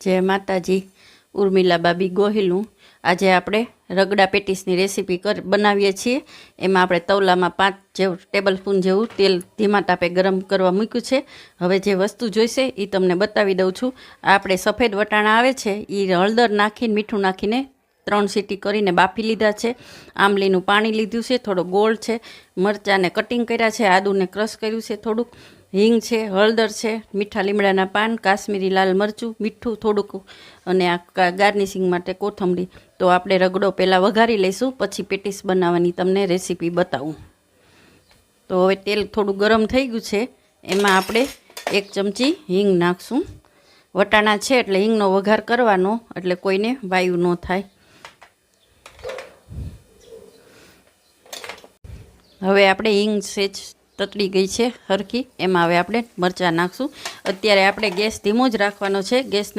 જય માતાજી. ઉર્મિલા બાબી ગોહિલું આજે આપણે રગડા પેટીસની રેસીપી કર, બનાવીએ છીએ. એમાં આપણે તવલામાં પાંચ જેવું ટેબલ સ્પૂન જેવું તેલ ધીમા તાપે ગરમ કરવા મૂક્યું છે. હવે જે વસ્તુ જોઈશે એ તમને બતાવી દઉં છું. આપણે સફેદ વટાણા આવે છે એ હળદર નાખીને, મીઠું નાખીને ત્રણ સીટી કરીને બાફી લીધા છે. આંબલીનું પાણી લીધું છે, થોડો ગોળ છે. મરચાંને કટિંગ કર્યા છે, આદુને ક્રશ કર્યું છે થોડુંક. હિંગ છે, હળદર છે, મીઠા લીમડાના પાન, કાશ્મીરી લાલ મરચું, મીઠું થોડુંક અને આ ગાર્નિશિંગ માટે કોથમરી તો આપણે રગડો પહેલાં વઘારી લઈશું, પછી પેટીસ બનાવવાની તમને રેસીપી બતાવું. તો હવે તેલ થોડું ગરમ થઈ ગયું છે, એમાં આપણે એક ચમચી હિંગ નાખશું. વટાણા છે એટલે હિંગનો વઘાર કરવાનો, એટલે કોઈને વાયુ ન થાય. હવે આપણે હિંગ સેજ તતડી ગઈ છે હરખી. એમાં હવે આપણે મરચાં નાખશું. અત્યારે આપણે ગેસ ધીમો જ રાખવાનો છે. ગેસને